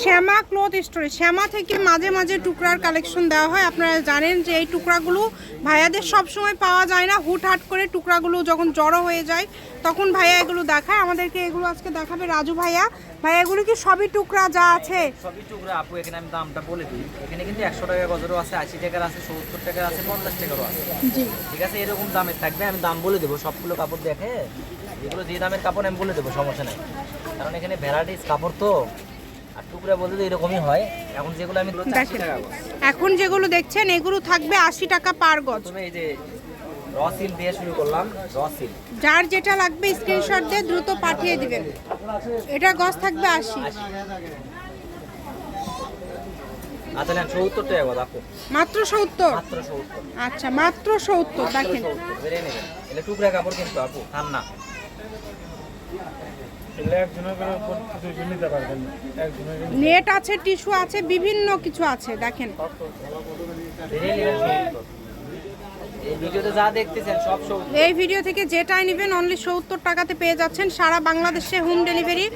শ্যামা cloth স্টোরে। শ্যামা থেকে মাঝে মাঝে টুকরার কালেকশন দেওয়া হয়। আপনারা জানেন যে এই টুকরাগুলো ভাইয়াদের সবসময় পাওয়া যায় না। হুটহাট করে টুকরাগুলো যখন জড়ো হয়ে যায় তখন ভাইয়া এগুলো দেখায়। আমাদেরকে এগুলো আজকে দেখাবে রাজু ভাইয়া। ভাইয়া এগুলো কি সবই টুকরা যা আছে? সবই টুকরা। আপু এখানে আমি দামটা বলে দিই। এখানে কিন্তু একশো টাকা গজরও আছে আশি টাকার আছে সত্তর টাকার আছে পঞ্চাশ টাকারও আছে। জি। ঠিক আছে এরকম দামের থাকবে। আমি দাম বলে দেবো। সবগুলো কাপড় দেখে এগুলো যে দামের কাপড় আমি বলে দেবো সমস্যা নেই। কারণ এখানে ভ্যারাইটিস কাপড় তো। আর টুকরা বলতে এরকমই হয়। এখন যেগুলো আমি। এখন দেখছেন এগুলো থাকবে আশি টাকা পার গজ। এই যে রসিল দিয়ে শুরু করলাম রসিল যার যেটা লাগবে স্ক্রিনশট দিয়ে দ্রুত পাঠিয়ে দিবেন। এটা গজ থাকবে আশি। আচ্ছা মাত্র সত্তর? আচ্ছা মাত্র সত্তর দেখেন। টুকরা কাপড় কিন্তু আপু না। নেট আছে টিস্যু আছে বিভিন্ন কিছু আছে দেখেন। বেড়ে নেবেন সত্তর এই ভিডিওতে যা দেখতেছেন সব সত্তর এই ভিডিও থেকে যেটাই নেবেন অনলি সত্তর টাকাতে পেয়ে যাচ্ছেন সারা বাংলাদেশে হোম ডেলিভারি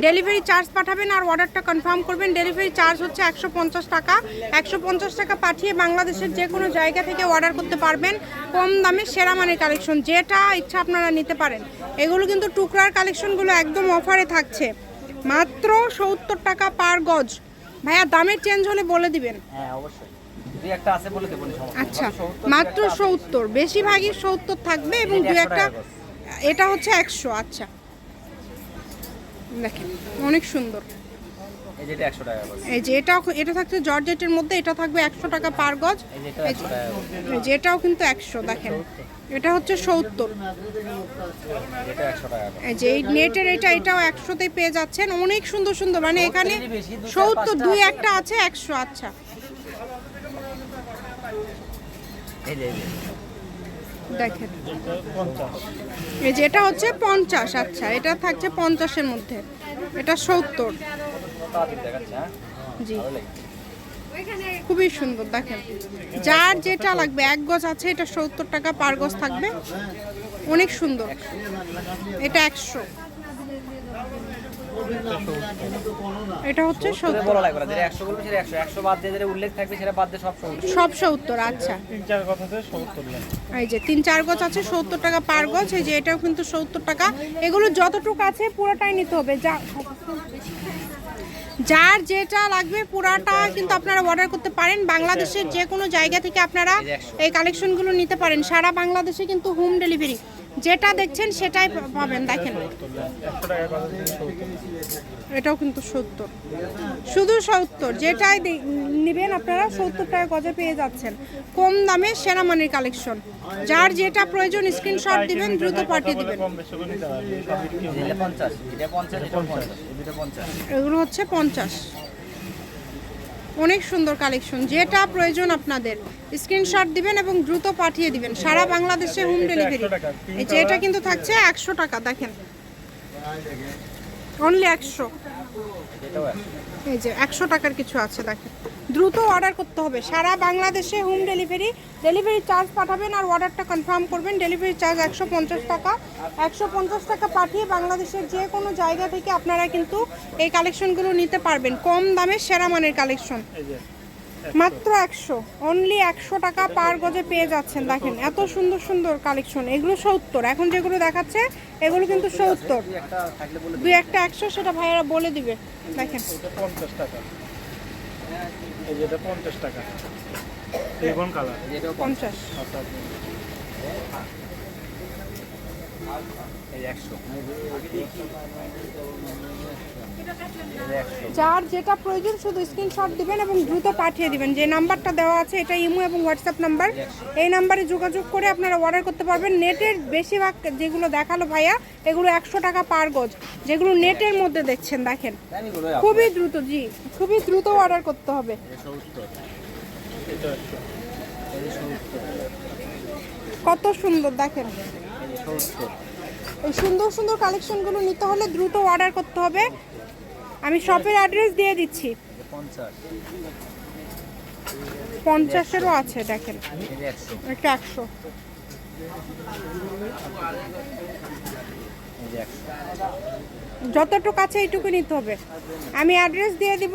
ডেলিভারি চার্জ পাঠাবেন আর অর্ডারটা কনফার্ম করবেন। ডেলিভারি চার্জ হচ্ছে একশো পঞ্চাশ টাকা। একশো পঞ্চাশ টাকা পাঠিয়ে বাংলাদেশের যে কোনো জায়গা থেকে অর্ডার করতে পারবেন। কম দামে সেরা মানের কালেকশন যেটা ইচ্ছা আপনারা নিতে পারেন। এগুলো কিন্তু টুকরার কালেকশনগুলো একদম অফারে থাকছে। মাত্র সত্তর টাকা পার গজ। ভাইয়া দামের চেঞ্জ হলে বলে দিবেন। হ্যাঁ অবশ্যই। আচ্ছা মাত্র সত্তর বেশিরভাগই সত্তর থাকবে এবং দু একটা এটা হচ্ছে একশো আচ্ছা। দেখেন অনেক সুন্দর। এই যে এটাও এটা থাকছে জর্জেটের মধ্যে এটা থাকবে একশো টাকা পার গজ। এই যেটা একশো টাকা করে। এই যে এটাও কিন্তু একশো দেখেন। এটা হচ্ছে সত্তর। এই যে এই নেটের এটা এটাও পেয়ে যাচ্ছেন। অনেক সুন্দর সুন্দর। মানে এখানে সত্তর দুই একটা আছে একশো আচ্ছা। দেখেন। এই যে এটা হচ্ছে পঞ্চাশ আচ্ছা এটা থাকছে পঞ্চাশের মধ্যে। এটা সত্তর। জি। খুবই সুন্দর, দেখেন। যার যেটা লাগবে, এক গজ আছে, এটা সত্তর টাকা পার গজ থাকবে। অনেক সুন্দর। এটা একশো। এটা হচ্ছে সত্তর। বলা লাগবে না যেটা একশো বলবে সেটা একশো। একশো বাদ দিয়ে যেটা উল্লেখ থাকবে সেটা বাদ দিয়ে সব সত্তর। সব সত্তর আচ্ছা। তিন চার কথাতে সত্তর নেন এই যে তিন চার গজ আছে সত্তর টাকা পার গজ এই যে এটাও কিন্তু সত্তর টাকা। এগুলো যতটুকু আছে পুরোটাই নিতে হবে যা যার যেটা লাগবে পুরাটা কিন্তু আপনারা অর্ডার করতে পারেন। বাংলাদেশের যে কোনো জায়গা থেকে আপনারা এই কালেকশনগুলো নিতে পারেন। সারা বাংলাদেশে কিন্তু হোম ডেলিভারি যেটা দেখছেন সেটাই পাবেন, দেখেন। এটাও কিন্তু সত্তর। শুধু সত্তর, যেটাই নিবেন আপনারা, সত্তর টাকা গজে পেয়ে যাচ্ছেন। কম দামে সেরা মানের কালেকশন। যার যেটা প্রয়োজন, স্ক্রিনশট দিবেন, দ্রুত পাঠিয়ে দিবেন। এগুলো হচ্ছে পঞ্চাশ। অনেক সুন্দর কালেকশন। যেটা প্রয়োজন আপনাদের স্ক্রিনশট দিবেন এবং দ্রুত পাঠিয়ে দিবেন। সারা বাংলাদেশে হোম ডেলিভারি 100 টাকা, pink এই যে এটা কিন্তু থাকছে একশো টাকা দেখেন। অনলি একশো। এই যে, একশো টাকার কিছু আছে, দেখেন। দ্রুত অর্ডার করতে হবে। সারা বাংলাদেশে হোম ডেলিভারি ডেলিভারি চার্জ পাঠাবেন আর অর্ডারটা কনফার্ম করবেন। ডেলিভারি চার্জ একশো পঞ্চাশ টাকা। একশো পঞ্চাশ টাকা পাঠিয়ে বাংলাদেশের যে কোনো জায়গা থেকে আপনারা কিন্তু এই কালেকশনগুলো নিতে পারবেন। কম দামে সেরা মানের কালেকশন মাত্র একশো। অনলি একশো টাকা পার গজে পেয়ে যাচ্ছেন দেখেন। এত সুন্দর সুন্দর কালেকশন এগুলো সত্তর। এখন যেগুলো দেখাচ্ছে এগুলো কিন্তু সত্তর। দুই একটা একশো সেটা ভাইয়েরা বলে দিবে। দেখেন। পঞ্চাশ টাকা। পঞ্চাশ টাকা। রিবন কালার এই যে এটাও পঞ্চাশ পঞ্চাশ আচ্ছা আপনি এই যে একশো এই যে একশো যার যেটা প্রয়োজন শুধু স্ক্রিনশট দিবেন এবং দ্রুত পাঠিয়ে দিবেন। যে নাম্বারটা দেওয়া আছে এটা ইমো এবং হোয়াটসঅ্যাপ নাম্বার। এই নাম্বারে যোগাযোগ করে আপনারা অর্ডার করতে পারবেন। নেটের বেশিরভাগ যেগুলো দেখাল ভাইয়া এগুলো একশো টাকা পার গজ। যেগুলো নেটের মধ্যে দেখছেন দেখেন। খুবই দ্রুত জি খুবই দ্রুত অর্ডার করতে হবে। কত সুন্দর দেখেন। এই সুন্দর সুন্দর কালেকশনগুলো নিতে হলে দ্রুত অর্ডার করতে হবে। আমি শপের অ্যাড্রেস দিয়ে দিচ্ছি। পঞ্চাশেরও আছে, দেখেন। একটা একশো। যতটুকু আছে এইটুকু নিতে হবে। আমি অ্যাড্রেস দিয়ে দিব।